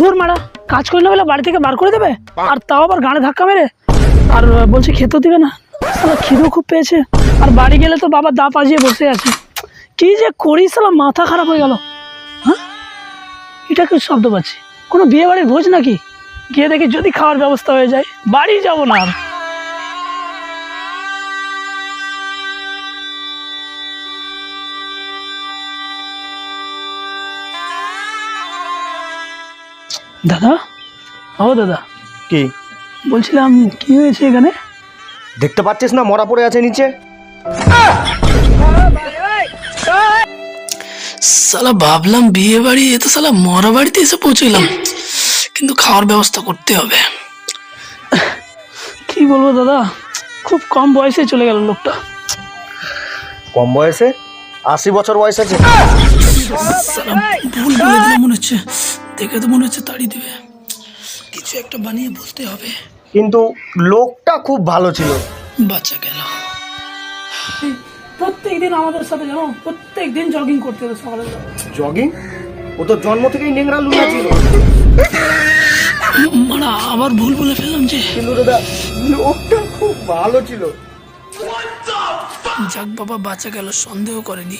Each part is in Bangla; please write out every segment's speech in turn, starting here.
দূর মারা, কাজ করলে বলে বাড়ি থেকে বার করে দেবে? আর তাও আবার গানে ধাক্কা মেরে? আর বলছে খেতেও দিবে না। সালা খিদেও খুব পেয়েছে। আর বাড়ি গেলে তো বাবা দা পাজিয়ে বসে আছে। কি যে করিস সালা মাথা খারাপ হয়ে গেল। হ্যাঁ? এটা কি শব্দ পাচ্ছি? কোনো বিয়ে বাড়ির ভোজ নাকি? গিয়ে দেখি যদি খাওয়ার ব্যবস্থা হয়ে যায়, বাড়ি যাব না আর। দাদা? ও দাদা। কি? বলছিলাম কি হয়েছে এখানে? দেখতে পাচ্ছিস না মরা পড়ে আছে নিচে। সালা ভাবলাম বিয়ে বাড়ি এ তো সালা মরা বাড়িতে এসে পৌঁছলাম কিন্তু খাওয়ার ব্যবস্থা করতে হবে। কি বলব দাদা? খুব কম বয়সে চলে গেল লোকটা। কম বয়সে? আশি বছর বয়স আছে। ভুল বলে দিলাম মনে হচ্ছে। দেখে তো মনে হচ্ছে তাড়ি দেবে। কিছু একটা বানিয়ে বলতে হবে। কিন্তু লোকটা খুব ভালো ছিল। বাচ্চা গেল। প্রত্যেক দিন আমাদের সাথে জানো প্রত্যেক দিন জগিং করতে হবে সকালে। জগিং ও তো জন্ম থেকেই নেংরা লুলা ছিল। মানে আবার ভুল বলে ফেললাম যে। কিন্তু দাদা লোকটা খুব ভালো ছিল। যাক বাবা বাঁচা গেল সন্দেহ করেনি।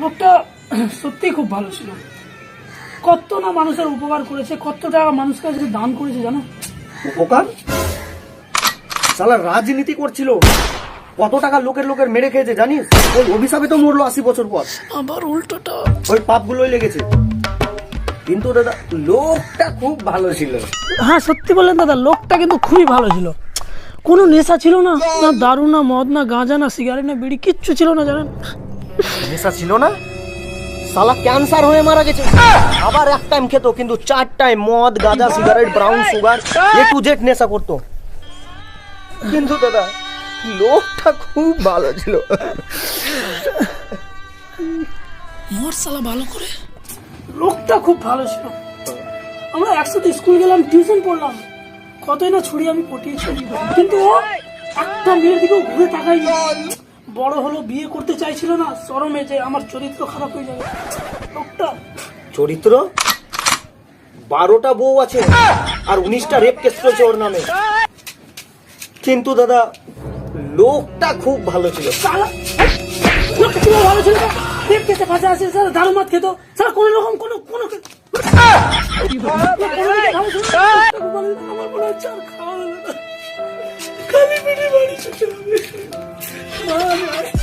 লোকটা সত্যি খুব ভালো ছিল। কত না মানুষের উপকার করেছে কত টাকা মানুষকে আজকে দান করেছে জানো? উপকার? সালা রাজনীতি করছিল। কত টাকা লোকের লোকের মেরে খেয়েছে জানিস? ওই অভিশাপে তো মরলো আশি বছর পর। আবার উল্টোটা। ওই পাপগুলোই লেগেছে। কিন্তু দাদা লোকটা খুব ভালো ছিল। হ্যাঁ সত্যি বললেন দাদা লোকটা কিন্তু খুবই ভালো ছিল। কোনো নেশা ছিল না না দারু না মদ না গাঁজা না সিগারেট না বিড়ি কিচ্ছু ছিল না জানেন? নেশা ছিল না? সালা ক্যান্সার হয়ে মারা গেছে। আবার এক টাইম খেত কিন্তু চার টাইম মদ গাঁজা cigarette brown sugar A to Z নেশা করতো। কিন্তু দাদা লোকটা খুব ভালো ছিল। মোর সালা ভালো করে। লোকটা খুব ভালো ছিল। আমরা একসাথে স্কুল গেলাম টিউশন পড়লাম। কতই না ছুরি আমি পটিয়েছি। কিন্তু ও একটা মেয়ের দিকেও ঘুরে তাকাইনি বড় হলো বিয়ে করতে চাইছিল না শরমে যে আমার চরিত্র খারাপ হয়ে যাবে। লোকটা চরিত্র? বারোটা বউ আছে আর উনিশটা রেপ কেস চলছে ওর নামে। কিন্তু দাদা লোকটা খুব ভালো ছিল। ভালো ছিল? পেট খেতে ফাঁসে আসে স্যার দারু মাত খেত। স্যার কোনো রকম কোনো কোনো আমার মনে হচ্ছে আর খাওয়া হলো খালি পেটে বাড়ি চলে যাবে। মা, মা।